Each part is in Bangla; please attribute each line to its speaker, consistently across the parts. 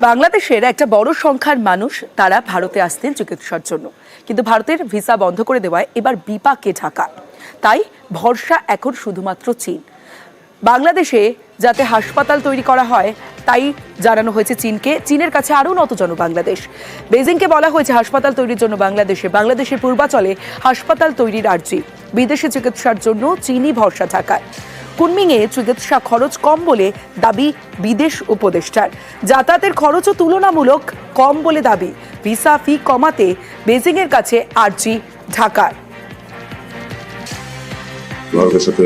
Speaker 1: বাংলাদেশের একটা বড় সংখ্যার মানুষ তারা ভারতে আসতেন চিকিৎসার জন্য। কিন্তু ভারতের ভিসা বন্ধ করে দেওয়ায় এবার বিপাকে ঢাকা। তাই ভরসা এখন শুধুমাত্র চীন। বাংলাদেশে যাতে হাসপাতাল তৈরি করা হয় তাই জানানো হয়েছে চীনকে। চীনের কাছে আরও নতজন বাংলাদেশ। বেজিংকে বলা হয়েছে, হাসপাতাল তৈরির জন্য বাংলাদেশে, বাংলাদেশের পূর্বাচলে হাসপাতাল তৈরির আর্জি। বিদেশে চিকিৎসার জন্য চীনই ভরসা ঢাকায় কুনমিংয়ে চিকিৎসা খরচ কম বলে দাবি বিদেশ উপদেষ্টার। যাতায়াতের খরচও তুলনামূলক কম বলে দাবি। ভিসা ফি কমাতে বেজিংয়ের কাছে আর্জি ঢাকার।
Speaker 2: ভারতের সাথে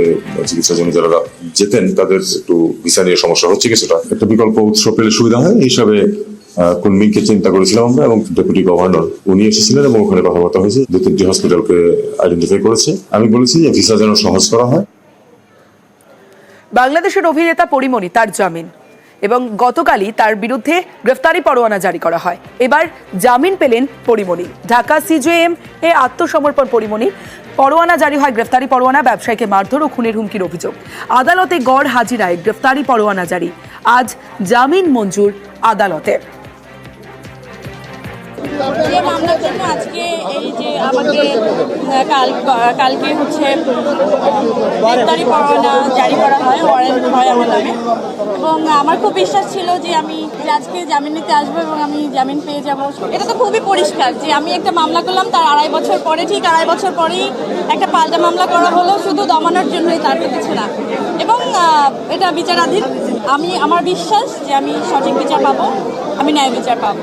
Speaker 2: চিকিৎসার জন্য যারা যেতেন তাদের একটু ভিসা নিয়ে সমস্যা হচ্ছে কিছুটা। একটা বিকল্প উৎস পেলে সুবিধা হয় হিসাবে আহ, চিন্তা করেছিলাম আমরা এবং ডেপুটি গভর্নর উনি এসেছিলেন এবং ওখানে কথাবার্তা হয়েছে দু তিনটি হসপিটালকে আইডেন্টিফাই করেছে। আমি বলেছি যে ভিসা যেন সহজ করা হয়।
Speaker 1: বাংলাদেশের অভিনেতা পরিমণি তার জামিন এবং গতকালই তার বিরুদ্ধে গ্রেফতারি পরোয়ানা জারি করা হয়। এবার জামিন পেলেন পরিমণি। ঢাকা সিজেএম এ আত্মসমর্পণ পরিমণি। পরোয়ানা জারি হয় গ্রেফতারি পরোয়ানা ব্যবসায়ীকে মারধর ও খুনের হুমকির অভিযোগ। আদালতে গড় হাজিরায় গ্রেফতারি পরোয়ানা জারি। আজ জামিন মঞ্জুর আদালতে।
Speaker 3: যে মামলার জন্য আজকে এই যে আমাকে কাল, কালকে হচ্ছে গ্রেপ্তারি পরোয়ানা জারি করা হয় ওয়ারেন্ট হয় আমার নামে। এবং আমার খুব বিশ্বাস ছিল যে আমি আজকে জামিন নিতে আসব এবং আমি জামিন পেয়ে যাব। এটা তো খুবই পরিষ্কার যে আমি একটা মামলা করলাম, তার আড়াই বছর পরে, ঠিক আড়াই বছর পরেই একটা পাল্টা মামলা করা হলো, শুধু দমানোর জন্যই তার কিছু না। এবং এটা বিচারাধীন। আমি, আমার বিশ্বাস যে আমি সঠিক বিচার পাবো, আমি ন্যায় বিচার পাবো।